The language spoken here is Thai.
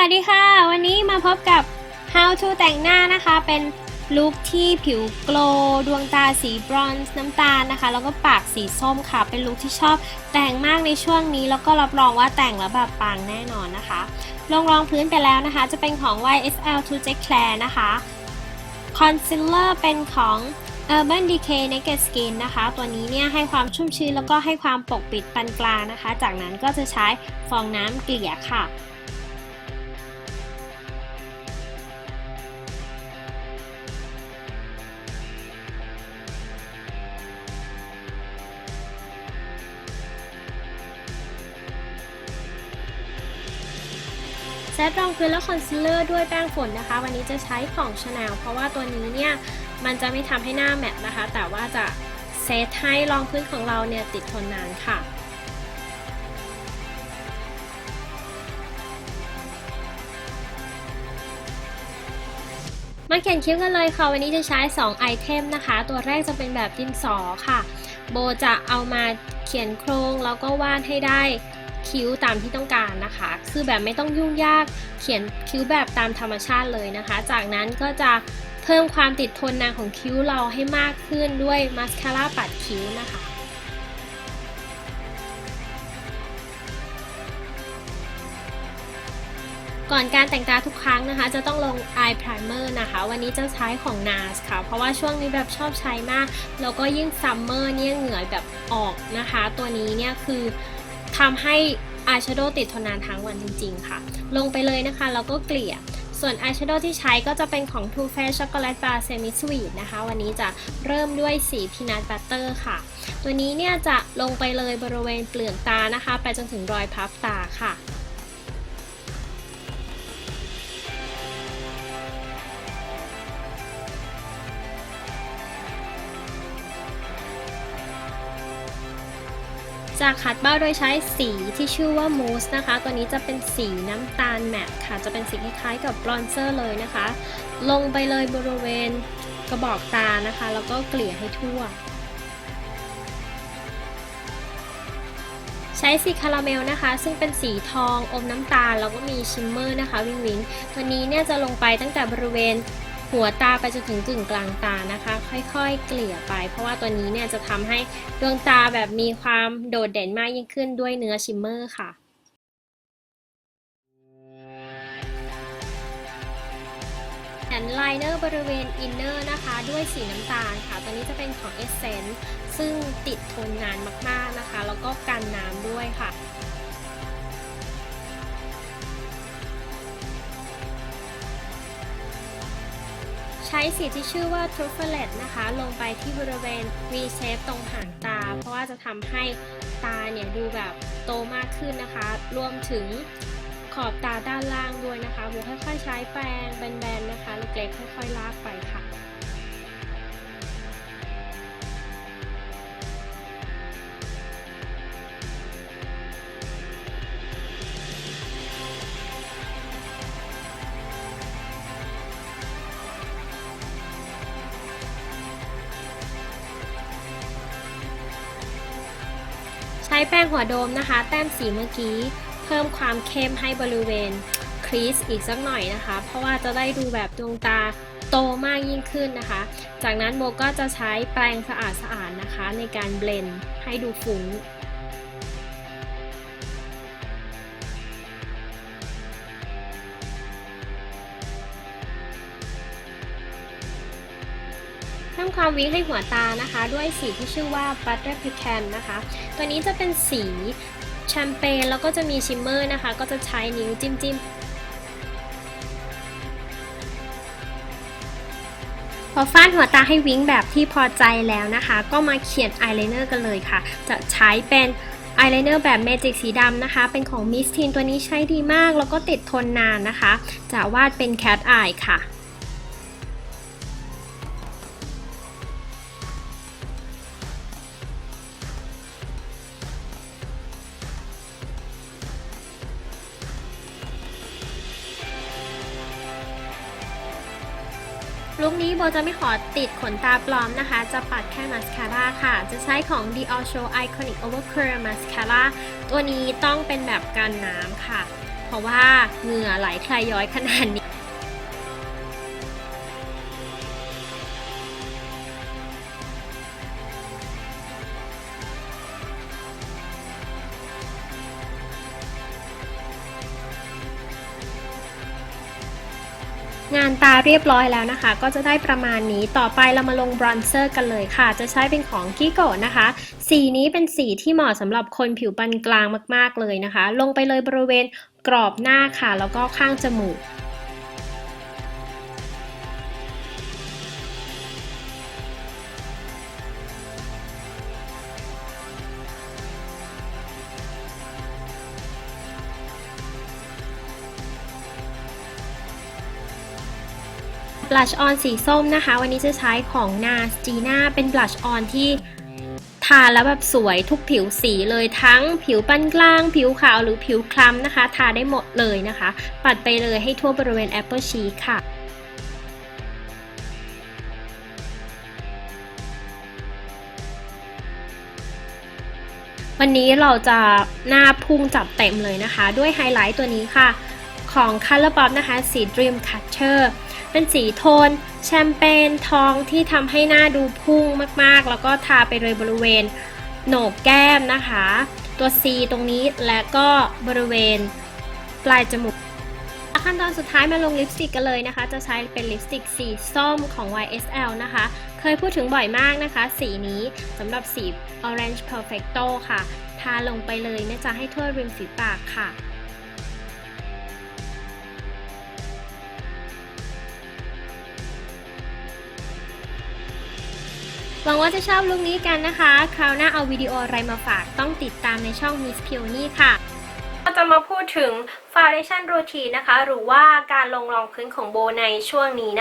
วัสดีค่ะ วันนี้มาพบกับ How to แต่งหน้านะคะ เป็นลุคที่ผิวโกลวดวงตาสีบรอนซ์น้ำตาลนะคะ แล้วก็ปากสีส้มค่ะ เป็นลุคที่ชอบแต่งมากในช่วงนี้ แล้วก็รับรองว่าแต่งแล้วแบบปังแน่นอนนะคะลงรองพื้นไปแล้วนะคะ จะเป็นของ YSL to j e c l a i r นะคะคอนซีลเลอร์เป็นของ Urban Decay Naked Skin นะคะ ตัวนี้เนี่ยให้ความชุ่มชื้นแล้วก็ให้ความปกปิดปานกลางนะคะ จากนั้นก็จะใช้ฟองน้ำเกลี่ยค่ะ เซตรองพื้นและคอนซีลเลอร์ด้วยแป้งฝุ่นนะคะ วันนี้จะใช้ของชาแนลเพราะว่าตัวนี้เนี่ยมันจะไม่ทำให้หน้าแมตต์นะคะ แต่ว่าจะเซตให้รองพื้นของเราเนี่ยติดทนนานค่ะมาเขียนคิ้วกันเลยค่ะ วันนี้จะใช้ 2 ไอเทมนะคะ ตัวแรกจะเป็นแบบดินสอค่ะ โบจะเอามาเขียนโครงแล้วก็วาดให้ได้ คิ้วตามที่ต้องการนะคะ คือแบบไม่ต้องยุ่งยาก เขียนคิ้วแบบตามธรรมชาติเลยนะคะ จากนั้นก็จะเพิ่มความติดทนนานของคิ้วเราให้มากขึ้นด้วยมาสคาร่าปัดคิ้วนะคะก่อนการแต่งตาทุกครั้งนะคะ จะต้องลง eye primer นะคะ วันนี้จะใช้ของ NARS ค่ะ เพราะว่าช่วงนี้แบบชอบใช้มาก แล้วก็ยิ่งซัมเมอร์เนี่ยเหงื่อแบบออกนะคะ ตัวนี้เนี่ยคือ ทำให้อายแชโดว์ติดทนนานทั้งวันจริงๆค่ะ ลงไปเลยนะคะ แล้วก็เกลี่ย ส่วนอายแชโดว์ที่ใช้ก็จะเป็นของ Too Faced Chocolate Bar Semi Sweet นะคะ วันนี้จะเริ่มด้วยสี Peanut Butter ค่ะ ตัวนี้เนี่ยจะลงไปเลยบริเวณเปลือกตานะคะ ไปจนถึงรอยพับตาค่ะ จะขัดเบ้าโดยใช้สีที่ชื่อว่ามูสนะคะ ตัวนี้จะเป็นสีน้ำตาลแมตต์ค่ะ จะเป็นสีคล้ายๆกับบรอนเซอร์เลยนะคะ ลงไปเลยบริเวณกระบอกตานะคะ แล้วก็เกลี่ยให้ทั่ว ใช้สีคาราเมลนะคะ ซึ่งเป็นสีทองอมน้ำตาล แล้วก็มีชิมเมอร์นะคะ วิงวิงตัวนี้เนี่ยจะลงไปตั้งแต่บริเวณ หัวตาไปจนถึงกึ่งกลางตานะคะ ค่อยๆ เกลี่ยไป เพราะว่าตัวนี้เนี่ยจะทำให้ดวงตาแบบมีความโดดเด่นมากยิ่งขึ้นด้วยเนื้อชิมเมอร์ค่ะแผ่นไลเนอร์บริเวณอินเนอร์นะคะ ด้วยสีน้ำตาลค่ะ ตัวนี้จะเป็นของ Essence ซึ่งติดทนนานมากๆนะคะ แล้วก็กันน้ำด้วยค่ะ ใช้สีที่ชื่อว่า Trufflet นะคะ ลงไปที่บริเวณ V shape ตรงหางตา เพราะว่าจะทำให้ตาเนี่ยดูแบบโตมากขึ้นนะคะ รวมถึงขอบตาด้านล่างด้วยนะคะโบค่อยๆใช้แปรงแบนๆนะคะเล็กๆค่อยๆลากไปค่ะ แป้งหัวโดมนะคะ แต้มสีเมื่อกี้ เพิ่มความเข้มให้บริเวณครีสอีกสักหน่อยนะคะ เพราะว่าจะได้ดูแบบดวงตาโตมากยิ่งขึ้นนะคะ จากนั้นโบก็จะใช้แปรงสะอาดสะอาดนะคะ ในการเบลนด์ให้ดูฟุ้ง พิ่มความวิ้งให้หัวตานะคะ ด้วยสีที่ชื่อว่า Butter Pecan นะคะ ตัวนี้จะเป็นสีแชมเปญแล้วก็จะมีชิมเมอร์นะคะ ก็จะใช้นิ้วจิ้มจิ้มพอฟาดหัวตาให้วิ้งแบบที่พอใจแล้วนะคะ ก็มาเขียนอายไลเนอร์กันเลยค่ะ จะใช้เป็นอายไลเนอร์แบบเมจิกสีดำนะคะ เป็นของมิสทีนตัวนี้ใช้ดีมาก แล้วก็ติดทนนานนะคะ จะวาดเป็นแคทอายค่ะ ลุคนี้โบจะไม่ขอติดขนตาปลอมนะคะ จะปัดแค่มาสคาร่าค่ะ จะใช้ของ Dior Show Iconic Overcurl Mascara ตัวนี้ต้องเป็นแบบกันน้ำค่ะ เพราะว่าเหงื่อไหลคลายย้อยขนาด งานตาเรียบร้อยแล้วนะคะ ก็จะได้ประมาณนี้ต่อไปเรามาลงบรอนเซอร์กันเลยค่ะ จะใช้เป็นของกิโกะนะคะ สีนี้เป็นสีที่เหมาะสำหรับคนผิวปานกลางมากๆเลยนะคะ ลงไปเลยบริเวณกรอบหน้าค่ะ แล้วก็ข้างจมูก บลัชออนสีส้มนะคะ วันนี้จะใช้ของนาสจีน่าเป็นบลัชออนที่ทาแล้วแบบสวยทุกผิวสีเลยทั้งผิวปานกลาง ผิวขาวหรือผิวคล้ำนะคะ ทาได้หมดเลยนะคะ ปัดไปเลยให้ทั่วบริเวณแอปเปิลชีค่ะวันนี้เราจะหน้าพุ่งจับเต็มเลยนะคะ ด้วยไฮไลท์ตัวนี้ค่ะ ของ Color Pop นะคะ สี Dream Catcher เป็นสีโทน แชมเปญทองที่ทำให้หน้าดูพุ่งมากๆ แล้วก็ทาไปเลยบริเวณโหนกแก้มนะคะ ตัว C ตรงนี้และก็บริเวณปลายจมูกขั้นตอนสุดท้ายมาลงลิปสติกกันเลยนะคะ จะใช้เป็นลิปสติกสีส้มของ YSL นะคะ เคยพูดถึงบ่อยมากนะคะ สีนี้สำหรับสี Orange Perfecto ค่ะ ทาลงไปเลยนะจ๊ะให้ทั่วริมฝีปากค่ะ หวังว่าจะชอบลุคนี้กันนะคะ คราวหน้าเอาวิดีโออะไรมาฝากต้องติดตามในช่อง Miss Peony ค่ะเราจะมาพูดถึง Foundation Routine นะคะ หรือว่าการลงรองพื้นของโบในช่วงนี้นะคะ